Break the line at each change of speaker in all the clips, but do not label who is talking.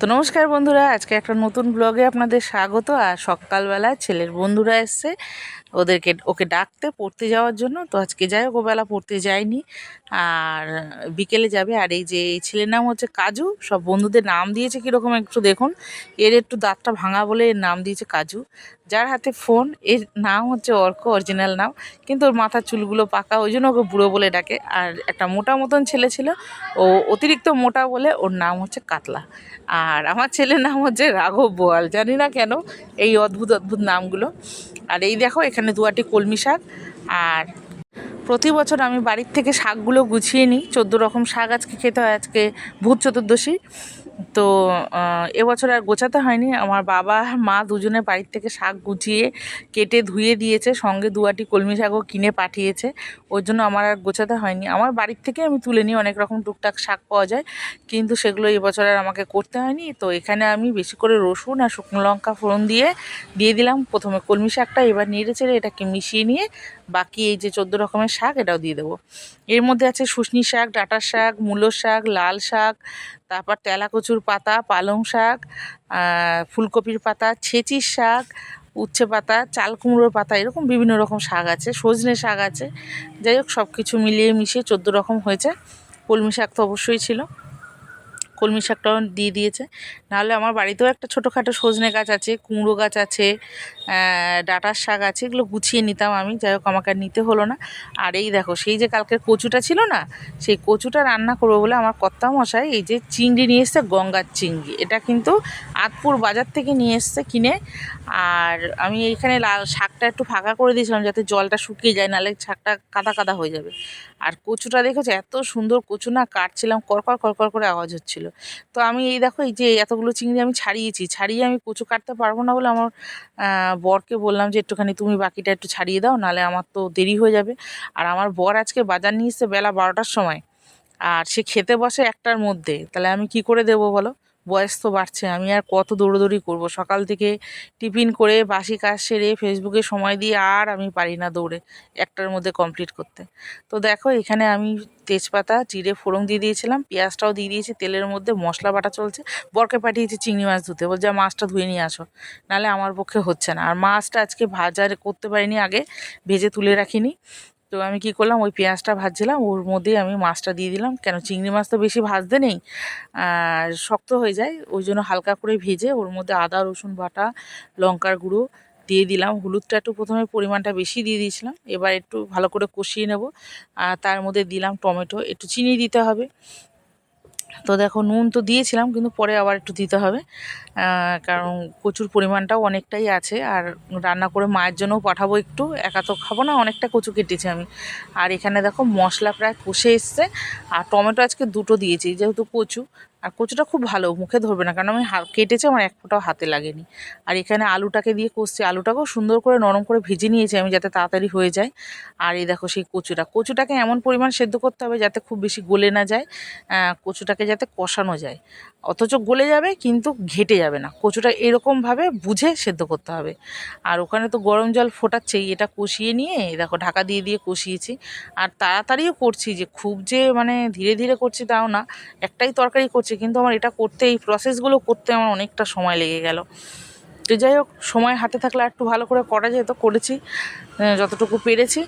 তো নমস্কার বন্ধুরা আজকে একটা নতুন ব্লগে আপনাদের স্বাগত। আর সকালবেলা ছেলের বন্ধুরা এসছে। ওদেরকে, ওকে ডাকতে পড়তে যাওয়ার জন্য। তো আজকে যাই হোক, ওবেলা পড়তে যায়নি। আর বিকেলে যাবে। আর এই যে, এই ছেলের নাম হচ্ছে কাজু। সব বন্ধুদের নাম দিয়েছে কীরকম একটু দেখুন। এর একটু দাঁতটা ভাঙা বলে এর নাম দিয়েছে কাজু। যার হাতে ফোন এর নাম হচ্ছে অর্ক অরিজিনাল নাম। কিন্তু ওর মাথার চুলগুলো পাকা, ওই জন্য ওকে বুড়ো বলে ডাকে। আর একটা মোটা মতন ছেলে ছিল। ও অতিরিক্ত মোটা বলে ওর নাম হচ্ছে কাতলা। আর আমার ছেলের নাম হচ্ছে রাঘব বোয়াল। জানি না কেন এই অদ্ভুত অদ্ভুত নামগুলো। আর এই দেখো, এখানে দুয়াটি কলমি শাক। আর প্রতি বছর আমি বাড়ির থেকে শাকগুলো গুছিয়ে নিই। চোদ্দ রকম শাক আজকে খেতে হয়, আজকে ভূত চতুর্দশী। তো এবছর আর গোছাতে হয়নি। আমার বাবা আর মা দুজনে বাড়ির থেকে শাক গুছিয়ে কেটে ধুয়ে দিয়েছে, সঙ্গে দুয়াটি কলমি শাকও কিনে পাঠিয়েছে। ওর জন্য আমার আর গোছাতে হয়নি। আমার বাড়ির থেকে আমি তুলে নিই, অনেক রকম টুকটাক শাক পাওয়া যায়, কিন্তু সেগুলো এবছর আর আমাকে করতে হয়নি। তো এখানে আমি বেশি করে রসুন আর শুকনো লঙ্কা ফোড়ন দিয়ে দিয়ে দিলাম। প্রথমে কলমি শাকটা এবার নেড়ে চেড়ে এটাকে মিশিয়ে নিয়ে, বাকি এই যে চোদ্দ রকমের শাক এটাও দিয়ে দেবো। এর মধ্যে আছে শুশনি শাক, ডাঁটার শাক মূলো শাক, লাল শাক তারপর তেলাকচুর পাতা, পালং শাক ফুলকপির পাতা, ছেঁচির শাক, উচ্ছে পাতা চাল কুমড়োর পাতা, এরকম বিভিন্ন রকম শাক আছে, সজনে শাক আছে। যাই হোক সব কিছু মিলিয়ে মিশিয়ে চোদ্দ রকম হয়েছে। কলমি শাক তো অবশ্যই ছিল। কলমি শাকটাও দিয়ে দিয়েছে। নাহলে আমার বাড়িতেও একটা ছোটোখাটো সজনে গাছ আছে, কুমড়ো গাছ আছে ডাঁটার শাক আছে, এগুলো গুছিয়ে নিতাম আমি, যাই হোক আমাকে নিতে হলো না। আর এই দেখো, সেই যে কালকের কচুটা ছিল না, সেই কচুটা রান্না করব বলে আমার কর্তা মশাই এই যে চিংড়ি নিয়ে এসছে, গঙ্গার চিংড়ি। এটা কিন্তু আতপুর বাজার থেকে নিয়ে এসছে কিনে। আর আমি এইখানে লাল শাকটা একটু ফাঁকা করে দিয়েছিলাম যাতে জলটা শুকিয়ে যায়, নাহলে শাকটা কাদা কাদা হয়ে যাবে। আর কচুটা দেখেছ, এত সুন্দর কচু না, কাটছিলাম করকর করকর করে আওয়াজ হচ্ছিল। তো আমি এই দেখো, এই যে এতগুলো চিংড়ি আমি ছাড়িয়েছি, ছাড়িয়ে আমি কচু কাটতে পারব না বলে আমার বরকে বললাম যে, একটুখানি তুমি বাকিটা একটু ছাড়িয়ে দাও, নাহলে আমার তো দেরি হয়ে যাবে। আর আমার বর আজকে বাজার নিয়ে এসছে বেলা বারোটার সময়। আর সে খেতে বসে একটার মধ্যে। তাহলে আমি কি করে দেবো বলো? বয়স তো বাড়ছে, আমি আর কত দৌড়োদৌড়ি করব? সকাল থেকে টিফিন করে বাসি কাজ সেরে ফেসবুকে সময় দিয়ে আর আমি পারি না দৌড়ে একটার মধ্যে কমপ্লিট করতে। তো দেখো, এখানে আমি তেজপাতা, জিরে, ফোড়ন দিয়ে দিয়েছিলাম, পেঁয়াজটাও দিয়ে দিয়েছি, তেলের মধ্যে মশলা বাটা চলছে। বরকে পাঠিয়েছি চিংড়ি মাছ ধুতে, বলছে মাছটা ধুয়ে নিয়ে আসো, নাহলে আমার পক্ষে হচ্ছে না। আর মাছটা আজকে ভাজা করতে পারিনি আগে, ভেজে তুলে রাখিনি। তো আমি কি করলাম, ওই পেঁয়াজটা ভাজছিলাম, ওর মধ্যেই আমি মাছটা দিয়ে দিলাম। কেন চিংড়ি মাছ তো বেশি ভাজতে নেই, আর শক্ত হয়ে যায়, ওই জন্য হালকা করে ভেজে ওর মধ্যে আদা, রসুন বাটা, লঙ্কার গুঁড়ো দিয়ে দিলাম। হলুদটা একটু প্রথমে পরিমাণটা বেশি দিয়ে দিয়েছিলাম, এবার একটু ভালো করে কষিয়ে নেব। আর তার মধ্যে দিলাম টমেটো, একটু চিনি দিতে হবে। তো দেখো নুন তো দিয়েছিলাম, কিন্তু পরে আবার একটু দিতে হবে। কারণ কচুর পরিমাণটাও অনেকটাই আছে, আর রান্না করে মায়ের জন্যও পাঠাবো একটু। একা তো খাব না, অনেকটা কচু কেটেছি আমি। আর এখানে দেখো মশলা প্রায় কষে এসছে, আর টমেটো আজকে দুটো দিয়েছি, যেহেতু কচু। আর কচুটা খুব ভালো, মুখে ধরবে না। কারণ আমি কেটেছি, আমার এক ফোঁটাও হাতে লাগেনি। আর এখানে আলুটাকে দিয়ে কষছি। আলুটাকেও সুন্দর করে নরম করে ভেজে নিয়েছি আমি যাতে তাড়াতাড়ি হয়ে যায়। আর এই দেখো সেই কচুটা। কচুটাকে এমন পরিমাণ সেদ্ধ করতে হবে যাতে খুব বেশি গলে না যায় কচুটাকে যাতে কষানো যায়। অথচ গলে যাবে কিন্তু ঘেটে যাবে না। কচুটা এরকমভাবে বুঝে সেদ্ধ করতে হবে। আর ওখানে তো গরম জল ফোটাচ্ছেই। এটা কষিয়ে নিয়ে দেখো ঢাকা দিয়ে দিয়ে কষিয়েছি। আর তাড়াতাড়িও করছি যে, খুব যে মানে ধীরে ধীরে করছি তাও না। একটাই তরকারি করছি কিন্তু আমার এটা করতে, এই প্রসেসগুলো করতে আমার অনেকটা সময় লেগে গেল। তো যাই হোক, সময় হাতে থাকলে একটু ভালো করে করা যেত করেছি যতটুকু পেরেছি।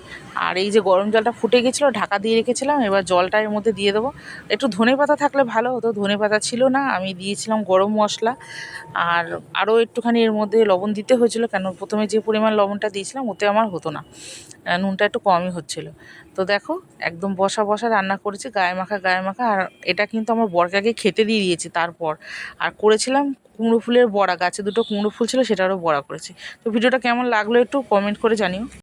আর এই যে গরম জলটা ফুটে গেছিল, ঢাকা দিয়ে রেখেছিলাম, এবার জলটা এর মধ্যে দিয়ে দেবো। একটু ধনে পাতা থাকলে ভালো হতো, ধনে পাতা ছিল না, আমি দিয়েছিলাম গরম মশলা। আর আরও একটুখানি এর মধ্যে লবণ দিতে হয়েছিল, কেন প্রথমে যে পরিমাণ লবণটা দিয়েছিলাম, ওতে আমার হতো না। নুনটা একটু কমই হচ্ছিল। তো দেখো, একদম বসা বসা রান্না করেছি, গায়ে মাখা গায়ে মাখা, আর এটা কিন্তু আমার বরকাকে খেতে দিয়ে দিয়েছি তারপর। আর করেছিলাম কুমড়ো ফুলের বড়া, গাছে দুটো কুমড়ো ফুল ছিল, সেটারও বড়া করেছি। তো ভিডিওটা কেমন লাগল একটু কমেন্ট করে জানিও।